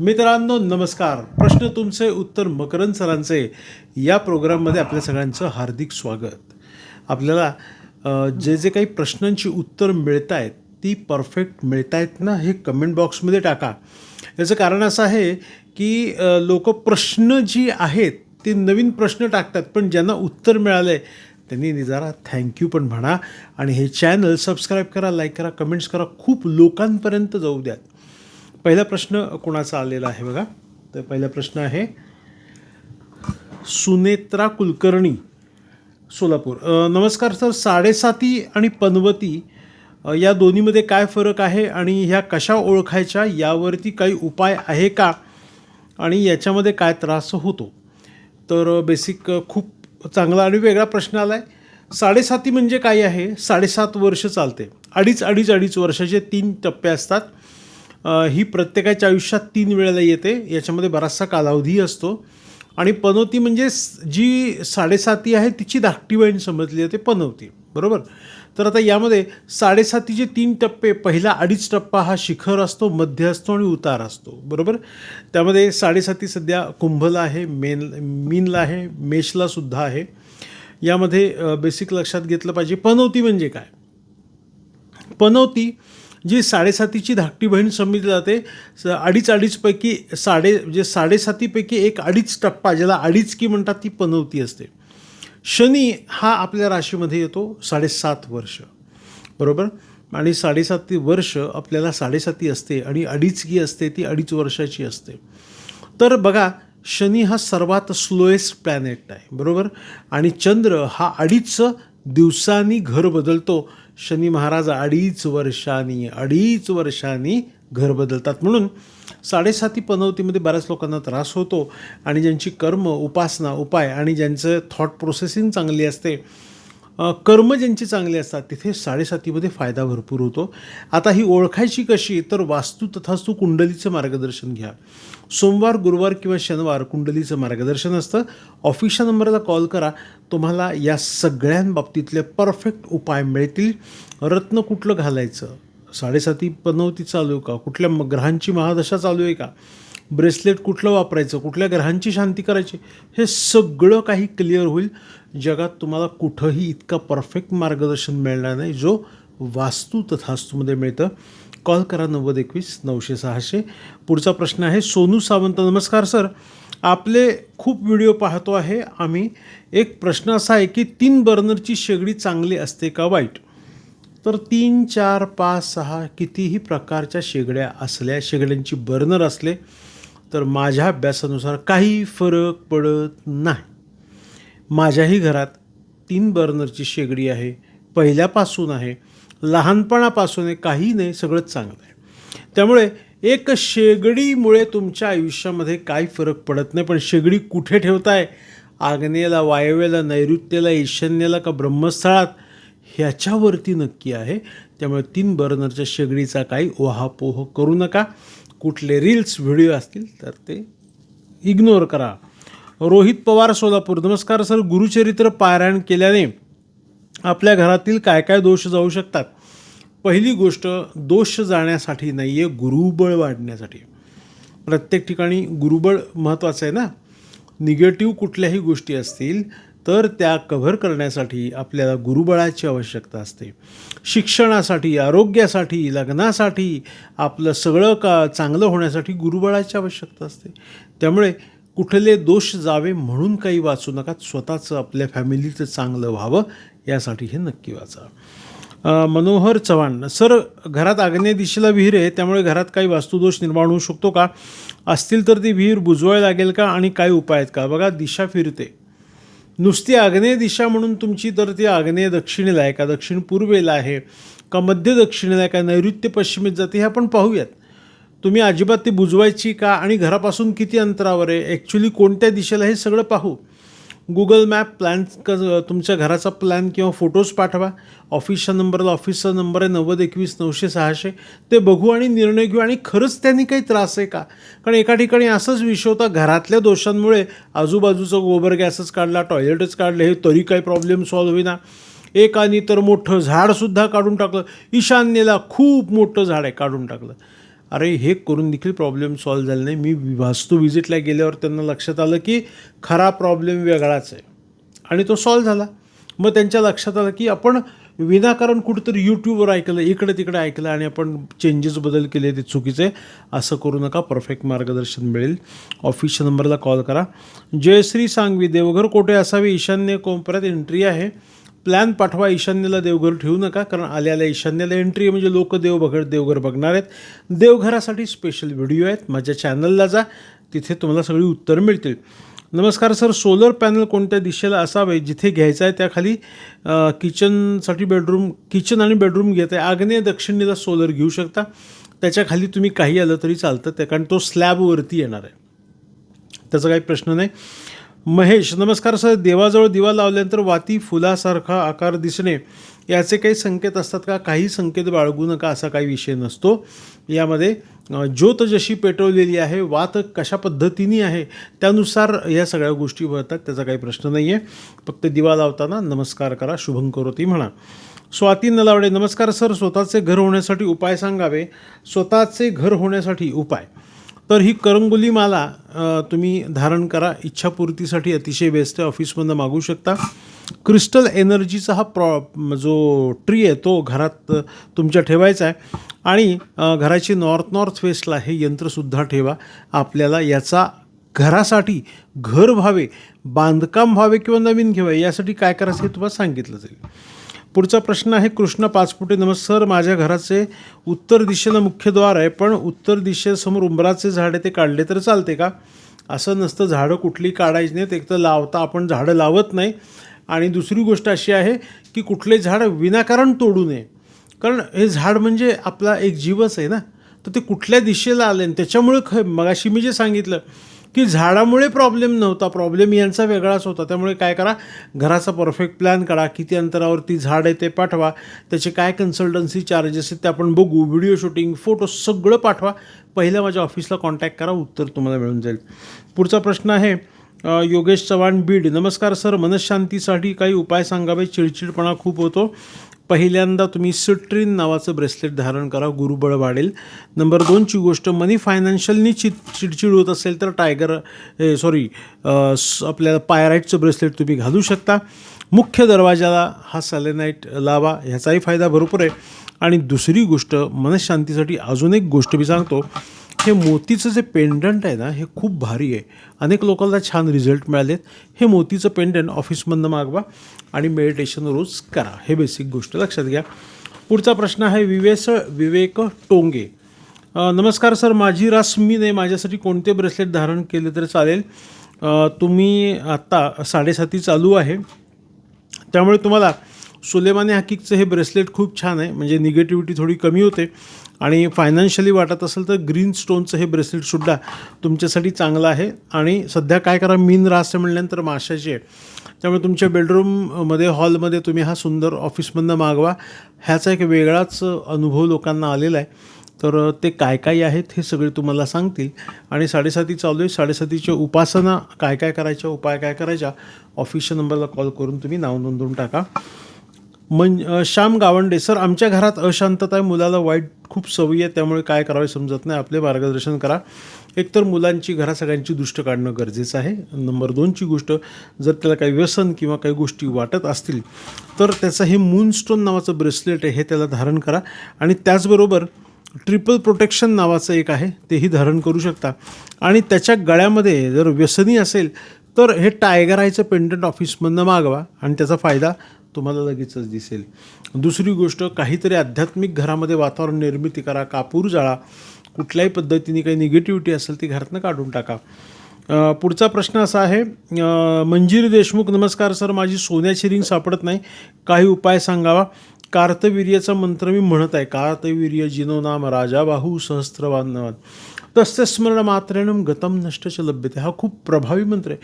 मित्रांनो नमस्कार. प्रश्न तुमचे उत्तर मकरंद सरांचे. या प्रोग्राममध्ये आपल्या सगळ्यांचं हार्दिक स्वागत. आपल्याला जे जे काही प्रश्नांची उत्तर मिळत आहेत ती परफेक्ट मिळत आहेत ना हे कमेंट बॉक्समध्ये टाका. याचं कारण असं आहे की लोक प्रश्न जी आहेत ते नवीन प्रश्न टाकतात पण ज्यांना उत्तर मिळालं आहे त्यांनी निजारा थँक्यू पण म्हणा. आणि हे चॅनल सबस्क्राईब करा लाईक करा कमेंट्स करा खूप लोकांपर्यंत जाऊ द्यात. पहिला प्रश्न कोणाचा आलेला आहे बघा? तर पहिला प्रश्न आहे सुनेत्रा कुलकर्णी सोलापूर. नमस्कार सर. साडेसाती आणि पनवती या दोन्हीमध्ये काय फरक आहे आणि ह्या कशा ओळखायच्या यावरती काही उपाय आहे का? आणि याच्यामध्ये काय त्रास होतो? तर बेसिक खूप चांगला आणि वेगळा प्रश्न आला आहे साडेसाती म्हणजे काय आहे? साडेसात वर्ष चालते. अडीच अडीच अडीच वर्षाचे तीन टप्पे असतात. ही प्रत्येकाच्या आयुष्यात तीन वेळेला येते. याच्यामध्ये बराचसा कालावधी असतो. आणि पनवती म्हणजे जी साडेसाती आहे तिची धाकटी बहीण समजली जाते पनवती बरोबर? तर आता यामध्ये साडेसातीचे तीन टप्पे पहिला अडीच टप्पा हा शिखर असतो मध्य असतो आणि उतार असतो. बरोबर? त्यामध्ये साडेसाती सध्या कुंभला आहे मेन मीनला आहे मेषला सुद्धा आहे. यामध्ये बेसिक लक्षात घेतलं पाहिजे पनवती म्हणजे काय? पनवती जी साडेसातीची धाकटी बहीण समजली जाते स अडीच अडीचपैकी साडे म्हणजे साडेसातीपैकी एक अडीच टप्पा ज्याला अडीच की म्हणतात ती पनवती असते. शनी हा आपल्या राशीमध्ये येतो साडेसात वर्ष. बरोबर? आणि साडेसाती वर्ष आपल्याला साडेसाती असते आणि अडीच की असते ती अडीच वर्षाची असते. तर बघा शनी हा सर्वात स्लोएस्ट प्लॅनेट आहे. बरोबर? आणि चंद्र हा अडीच दिवसांनी घर बदलतो. शनी महाराज अडीच वर्षांनी अडीच वर्षांनी घर बदलतात. म्हणून साडेसाती पनवतीमध्ये बऱ्याच लोकांना त्रास होतो आणि ज्यांची कर्म उपासना उपाय आणि ज्यांचं थॉट प्रोसेसिंग चांगली असते कर्म ज्यांची चांगली असतात तिथे साडेसातीमध्ये फायदा भरपूर होतो. आता ही ओळखायची कशी तर वास्तू तथास्तू कुंडलीचं मार्गदर्शन घ्या. सोमवार गुरुवार किंवा शनिवार कुंडलीचं मार्गदर्शन असतं. ऑफिसच्या नंबरला कॉल करा. तुम्हाला या सगळ्यांबाबतीतले परफेक्ट उपाय मिळतील. रत्न कुठलं घालायचं? साडेसाती पनवती चालू आहे का? कुठल्या म- ग्रहांची महादशा चालू आहे का? ब्रेसलेट कुठलं वापरायचं कुठल्या ग्रहांची शांती करायची हे सगळं काही क्लिअर होईल. जगात तुम्हाला कुठंही इतका परफेक्ट मार्गदर्शन मिळणार नाही जो वास्तू तथास्तूमध्ये मिळतं. कॉल करा नव्वद एकवीस नऊशे सहाशे. पुढचा प्रश्न आहे सोनू सावंत नमस्कार सर. आपले खूप व्हिडिओ पाहतो आहे आम्ही. एक प्रश्न असा आहे की तीन बर्नरची शेगडी चांगली असते का वाईट? तर तीन चार पाच सहा कितीही प्रकारच्या शेगड्या असल्या शेगड्यांची बर्नर असले तर माझ्या अभ्यासानुसार काही फरक पडत नाही. माझ्याही घरात तीन बर्नरची शेगडी आहे. पहिल्यापासून आहे. लहानपणापासून आहे. काही नाही. सगळंच चांगलं आहे. त्यामुळे एक शेगडीमुळे तुमच्या आयुष्यामध्ये काही फरक पडत नाही. पण शेगडी कुठे ठेवताय? आग्नेला वायव्याला नैऋत्येला ईशान्येला का ब्रह्मस्थळात? ह्याच्यावरती नक्की आहे. त्यामुळे तीन बर्नरच्या शेगडीचा काही ओहापोह करू नका. कुठले रील्स व्हिडिओ असतील तर ते इग्नोर करा. रोहित पवार सोलापूर. नमस्कार सर. गुरुचरित्र पारायण केल्याने आपल्या घरातील काय काय दोष जाऊ शकतात? पहिली गोष्ट दोष जाण्यासाठी नाही आहे गुरुबळ वाढण्यासाठी. प्रत्येक ठिकाणी गुरुबळ महत्त्वाचं आहे ना? निगेटिव्ह कुठल्याही गोष्टी असतील तर त्या कव्हर करण्यासाठी आपल्याला गुरुबळाची आवश्यकता असते. शिक्षणासाठी आरोग्यासाठी लग्नासाठी आपलं सगळं का चांगलं होण्यासाठी गुरुबळाची आवश्यकता असते. त्यामुळे कुठले दोष जावे म्हणून काही वाचू नका. स्वतःचं आपल्या फॅमिलीचं चांगलं व्हावं यासाठी हे नक्की वाचा. मनोहर चव्हाण सर घरात आग्नेय दिशेला विहीर आहे त्यामुळे घरात काही वास्तुदोष निर्माण होऊ शकतो का? असतील तर ती विहीर बुजवायला लागेल का? आणि काय उपाय आहेत का? बघा दिशा फिरते. नुसती आग्नेय दिशा म्हणून तुमची तर ती आग्नेय दक्षिणेला आहे का? दक्षिण पूर्वेला आहे का? मध्य दक्षिणेला आहे का? नैऋत्य पश्चिमेत जाते हे आपण पाहूयात. तुम्ही अजिबात ती बुजवायची का? आणि घरापासून किती अंतरावर आहे? ॲक्च्युली कोणत्या दिशेला हे सगळं पाहू? गुगल मॅप प्लॅन क तुमच्या घराचा प्लॅन किंवा फोटोज पाठवा. ऑफिसच्या नंबरला ऑफिसचा नंबर आहे नव्वद एकवीस नऊशे सहाशे. ते बघू आणि निर्णय घेऊ आणि खरंच त्यांनी काही त्रास आहे का? कारण एका ठिकाणी असंच विषय होता घरातल्या दोषांमुळे आजूबाजूचं गोबर गॅसच काढला टॉयलेटच काढले हे तरी काही प्रॉब्लेम सॉल्व्ह होईना. एकानी तर मोठं झाडसुद्धा काढून टाकलं. ईशान्येला खूप मोठं झाड आहे काढून टाकलं. अरे हे करून देखील प्रॉब्लेम सॉल्व्ह झाला नाही. मी वास्तू व्हिजिटला गेल्यावर त्यांना लक्षात आलं की खरा प्रॉब्लेम वेगळाच आहे. आणि तो सॉल्व्ह झाला. मग त्यांच्या लक्षात आलं की आपण विनाकारण कुठंतरी यूट्यूबवर ऐकलं इकडे तिकडे ऐकलं आणि आपण चेंजेस बदल केले ते चुकीचे असं करू नका परफेक्ट मार्गदर्शन मिळेल. ऑफिसच्या नंबरला कॉल करा. जयश्री सांगवी देवघर कोठे असावी? ईशान्य कोपऱ्यात एंट्री आहे. प्लॅन पाठवा ईशान्येला देवघर ठेवू नका कारण आल्याला ईशान्येला एंट्री म्हणजे लोक देव बघ देवघर बघणार आहेत. देवघरासाठी स्पेशल व्हिडिओ आहेत. माझ्या चॅनलला जा तिथे तुम्हाला सगळी उत्तरं मिळतील. नमस्कार सर सोलर पॅनल कोणत्या दिशेला असावे? जिथे घ्यायचं आहे त्याखाली किचनसाठी बेडरूम किचन आणि बेडरूम घेत आहे. आग्नेय दक्षिणेला सोलर घेऊ शकता. त्याच्याखाली तुम्ही काही आलं तरी चालतं त्या कारण तो स्लॅबवरती येणार आहे. त्याचा काही प्रश्न नाही. महेश नमस्कार सर. देवाजवळ दिवा लावल्यानंतर वाती फुलासारखा आकार दिसणे याचे काही संकेत असतात का? काही संकेत बाळगू नका असा काही विषय नसतो. यामध्ये ज्योत जशी पेटवलेली आहे वात कशा पद्धतीने आहे त्यानुसार या सगळ्या गोष्टी वळतात त्याचा काही प्रश्न नाही आहे फक्त दिवा लावताना नमस्कार करा शुभं करोती म्हणा. स्वाती नलावडे नमस्कार सर. स्वतःचे घर होण्यासाठी उपाय सांगावे? स्वतःचे घर होण्यासाठी उपाय? तर ही करंगुली माला तुम्ही धारण करा. इच्छापूर्तीसाठी अतिशय बेस्ट आहे. ऑफिसमधनं मागू शकता. क्रिस्टल एनर्जीचा हा प्रॉ जो ट्री आहे तो घरात तुमच्या ठेवायचा आहे. आणि घराची नॉर्थ नॉर्थ वेस्टला हे यंत्रसुद्धा ठेवा. आपल्याला याचा घरासाठी घर व्हावे बांधकाम व्हावे किंवा नवीन घ्यावे यासाठी काय करायचं हे तुम्हाला सांगितलं जाईल. पुढचा प्रश्न आहे कृष्ण पाचपुटे नमस्कार माझ्या घराचे उत्तर दिशेला मुख्य द्वार आहे पण उत्तर दिशेसमोर उंबराचे झाड आहे ते काढले तर चालते का? असं नसतं झाडं कुठली काढायची नाहीत एक तर लावता आपण झाडं लावत नाही. आणि दुसरी गोष्ट अशी आहे की कुठले झाड विनाकारण तोडू नये. कारण हे झाड म्हणजे आपला एक जीवच आहे ना. तर ते कुठल्या दिशेला आले आणि त्याच्यामुळे ख मगाशी मी जे सांगितलं की झाडामुळे प्रॉब्लेम नव्हता प्रॉब्लेम यांचा वेगळाच होता. त्यामुळे काय करा घराचा परफेक्ट प्लॅन करा किती अंतरावरती झाड आहे ते पाठवा त्याचे काय कन्सल्टन्सी चार्जेस आहेत ते आपण बघू व्हिडिओ शूटिंग फोटो सगळं पाठवा. पहिलं माझ्या ऑफिसला कॉन्टॅक्ट करा उत्तर तुम्हाला मिळून जाईल. पुढचा प्रश्न आहे योगेश चव्हाण बीड. नमस्कार सर. मनशांतीसाठी काही उपाय सांगावे? चिडचिडपणा खूप होतो. पहिल्यांदा तुम्ही सिट्रीन नावाचं ब्रेसलेट धारण करा गुरुबळ वाढेल. नंबर दोनची गोष्ट मनी फायनान्शियलनी चिड चिडचिड होत असेल तर टायगर सॉरी आपल्याला पायराईटचं ब्रेसलेट तुम्ही घालू शकता. मुख्य दरवाजाला हा सॅलेनाईट लावा ह्याचाही फायदा भरपूर आहे. आणि दुसरी गोष्ट मनशांतीसाठी अजून एक गोष्ट मी सांगतो. हे मोतीचं जे पेंडंट आहे ना हे खूप भारी आहे. अनेक लोकांना छान रिझल्ट मिळालेत. हे मोतीचं पेंडंट ऑफिसमधनं मागवा आणि मेडिटेशन रोज करा. हे बेसिक गोष्ट लक्षात घ्या. पुढचा प्रश्न आहे विवेस विवेक टोंगे. नमस्कार सर माझी रास्मीने माझ्यासाठी कोणते ब्रेसलेट धारण केले तर चालेल? तुम्ही आत्ता साडेसाती चालू आहे. त्यामुळे तुम्हाला सुलेमाने हकीकचं हे ब्रेसलेट खूप छान आहे. म्हणजे निगेटिव्हिटी थोडी कमी होते. आणि फायनान्शियली वाटत असेल तर ग्रीन स्टोनचं हे ब्रेसलेटसुद्धा तुमच्यासाठी चांगलं आहे. आणि सध्या काय करा मीन रास म्हणल्यानंतर माशाची आहे. त्यामुळे तुमच्या बेडरूममध्ये हॉलमध्ये तुम्ही हा सुंदर ऑफिसमधनं मागवा. ह्याचा एक वेगळाच अनुभव लोकांना आलेला आहे. तर ते काय काय आहेत हे सगळे तुम्हाला सांगतील. आणि साडेसाती चालू आहे. साडेसातीच्या उपासना काय काय करायच्या उपाय काय करायच्या ऑफिसच्या नंबरला कॉल करून तुम्ही नाव नोंदवून टाका. मन श्याम गावंडे सर आमच्या घरात अशांतता आहे. मुलाला वाईट खूप सवयी आहे त्यामुळे काय करावे समजत नाही. आपले मार्गदर्शन करा. एकतर मुलांची घरा सगळ्यांची दृष्ट काढणं गरजेचं आहे. नंबर दोनची गोष्ट जर त्याला काही व्यसन किंवा काही गोष्टी वाटत असतील तर त्याचं हे मूनस्टोन नावाचं ब्रेसलेट आहे हे त्याला धारण करा. आणि त्याचबरोबर ट्रिपल प्रोटेक्शन नावाचं एक आहे तेही धारण करू शकता. आणि त्याच्या गळ्यामध्ये जर व्यसनी असेल तर हे टायगर आयचं पेंडंट ऑफिसमधनं मागवा आणि त्याचा फायदा तुम्हाला लगेचच दिसेल. दुसरी गोष्ट काहीतरी आध्यात्मिक घरामध्ये वातावरण निर्मिती करा कापूर जाळा. कुठल्याही पद्धतीने काही निगेटिव्हिटी असेल ती घरातनं काढून टाका. पुढचा प्रश्न असा आहे मंजीर देशमुख नमस्कार सर माझी सोन्याची रिंग सापडत नाही. काही उपाय सांगावा? कार्तवीर्याचा मंत्र मी म्हणत आहे. कार्तवीर्य जिनो नाम राजा बाहू सहस्त्रवान तस्य स्मरणमात्रेणम गतम नष्टच लभ्यते. हा खूप प्रभावी मंत्र आहे.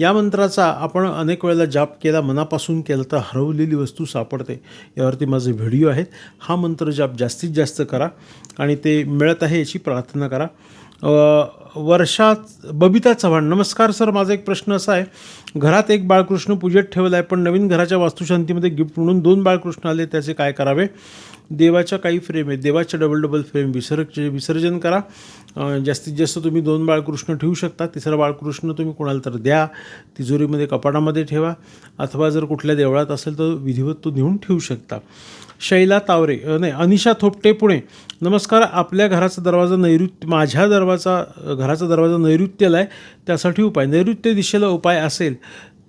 या मंत्राचा आपण अनेक वेळेला जाप केला मनापासून केला तर हरवलेली वस्तू सापडते. यावरती माझे व्हिडिओ आहेत. हा मंत्र जाप जास्तीत जास्त करा आणि ते मिळत आहे याची प्रार्थना करा. वर्षा बबिता चव्हाण नमस्कार सर माझा एक प्रश्न असा आहे. घरात एक बाळकृष्ण पूजेत ठेवला आहे पण नवीन घराच्या वास्तुशांतीमध्ये गिफ्ट म्हणून दोन बाळकृष्ण आले त्याचे काय करावे? देवाच्या काही फ्रेम आहेत देवाच्या डबल डबल फ्रेम विसर्ज विसर्जन करा. जास्तीत जास्त तुम्ही दोन बाळकृष्ण ठेवू शकता तिसरा बाळकृष्ण तुम्ही कोणाला तर द्या तिजोरीमध्ये कपाटामध्ये ठेवा अथवा जर कुठल्या देवळात असेल तर विधिवत तो नेऊन ठेवू शकता. शैला तावरे नाही अनिशा थोपटे पुणे. नमस्कार आपल्या घराचा दरवाजा नैऋत्य माझ्या दरवाजा घराचा दरवाजा नैऋत्यला आहे. त्यासाठी उपाय नैऋत्य दिशेला उपाय असेल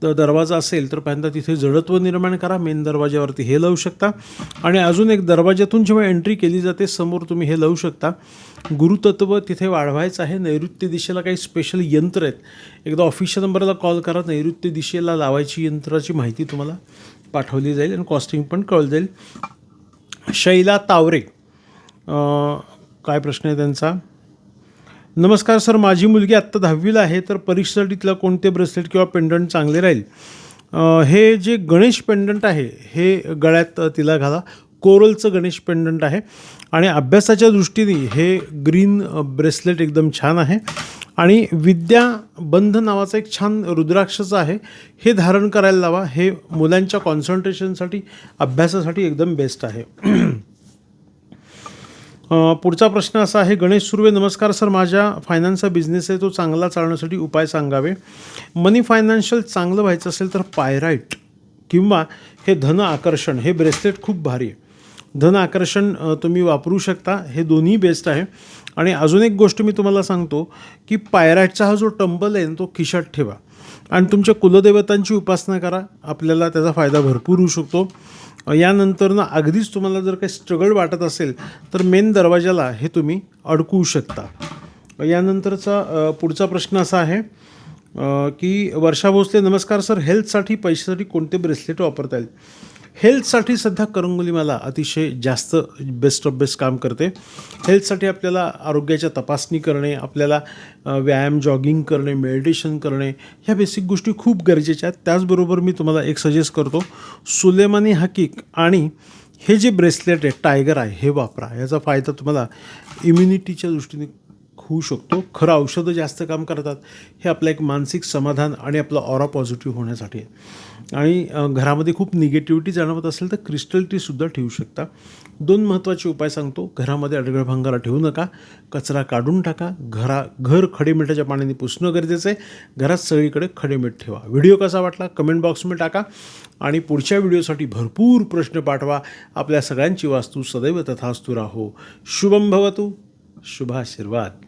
तर दरवाजा असेल तर पहिल्यांदा तिथे जडत्व निर्माण करा मेन दरवाजावरती हे लावू शकता. आणि अजून एक दरवाजातून जेव्हा एंट्री केली जाते समोर तुम्ही हे लावू शकता. गुरुतत्व तिथे वाढवायचं आहे. नैऋत्य दिशेला काही स्पेशल यंत्र आहेत. एकदा ऑफिशियल नंबरला कॉल करा. नैऋत्य दिशेला लावायची यंत्राची माहिती तुम्हाला पाठवली जाईल आणि कॉस्टिंग पण कळलं जाईल. शैला तावरे. काय प्रश्न आहे त्यांचा? नमस्कार सर माझी मुलगी आत्ता दहावीला आहे तर परीक्षेसाठी तिला कोणते ब्रेसलेट किंवा पेंडंट चांगले राहील? हे जे गणेश पेंडंट आहे हे गळ्यात तिला घाला. कोरलचं गणेश पेंडंट आहे. आणि अभ्यासाच्या दृष्टीने हे ग्रीन ब्रेसलेट एकदम छान आहे. आणि विद्या बंध नावाचं एक छान रुद्राक्षचं आहे. हे धारण करायला लावा. हे मुलांच्या कॉन्सन्ट्रेशनसाठी अभ्यासासाठी एकदम बेस्ट आहे. पुढचा प्रश्न असा आहे गणेश सुर्वे नमस्कार सर. माझ्या फायनान्सचा बिझनेस आहे. तो चांगला चालण्यासाठी उपाय सांगावे. मनी फायनान्शियल चांगलं व्हायचं असेल तर पायराईट किंवा हे धन आकर्षण. हे ब्रेसलेट खूप भारी आहे. धन आकर्षण तुम्ही वापरू शकता. हे दोन्ही बेस्ट आहे. आणि अजून एक गोष्ट मी तुम्हाला सांगतो की पायरॅटचा हा जो टंबल आहे ना तो खिशात ठेवा. आणि तुमच्या कुलदेवतांची उपासना करा. आपल्याला त्याचा फायदा भरपूर होऊ शकतो. यानंतरनं अगदीच तुम्हाला जर काही स्ट्रगल वाटत असेल तर मेन दरवाजाला हे तुम्ही अडकवू शकता. यानंतरचा पुढचा प्रश्न असा आहे की वर्षा भोसले नमस्कार सर. हेल्थसाठी पैशासाठी कोणते ब्रेसलेट वापरता येईल? हेल्थसाठी सध्या करंगुली मला अतिशय जास्त बेस्ट ऑफ बेस्ट काम करते. हेल्थसाठी आपल्याला आरोग्याच्या तपासणी करणे आपल्याला व्यायाम जॉगिंग करणे मेडिटेशन करणे ह्या बेसिक गोष्टी खूप गरजेच्या आहेत. त्याचबरोबर मी तुम्हाला एक सजेस्ट करतो. सुलेमानी हकीक आणि हे जे ब्रेसलेट आहे टायगर आहे हे वापरा. याचा फायदा तुम्हाला इम्युनिटीच्या दृष्टीने होऊ शकतो. खरं औषधं जास्त काम करतात. हे आपलं एक मानसिक समाधान आणि आपला ऑरा पॉझिटिव्ह होण्यासाठी आहे. आणि घरामध्ये खूप निगेटिव्हिटी जाणवत असेल तर क्रिस्टल टीसुद्धा ठेवू शकता. दोन महत्त्वाचे उपाय सांगतो. घरामध्ये अडगळभांगारा ठेवू नका. कचरा काढून टाका. घरा घर खडेमिठाच्या पाण्याने पुसणं गरजेचं आहे. घरात सगळीकडे खडेमीठ ठेवा. व्हिडिओ कसा वाटला? कमेंट बॉक्समध्ये टाका. आणि पुढच्या व्हिडिओसाठी भरपूर प्रश्न पाठवा. आपल्या सगळ्यांची वास्तू सदैव तथास्तु राहो. शुभम भवतू. शुभाशीर्वाद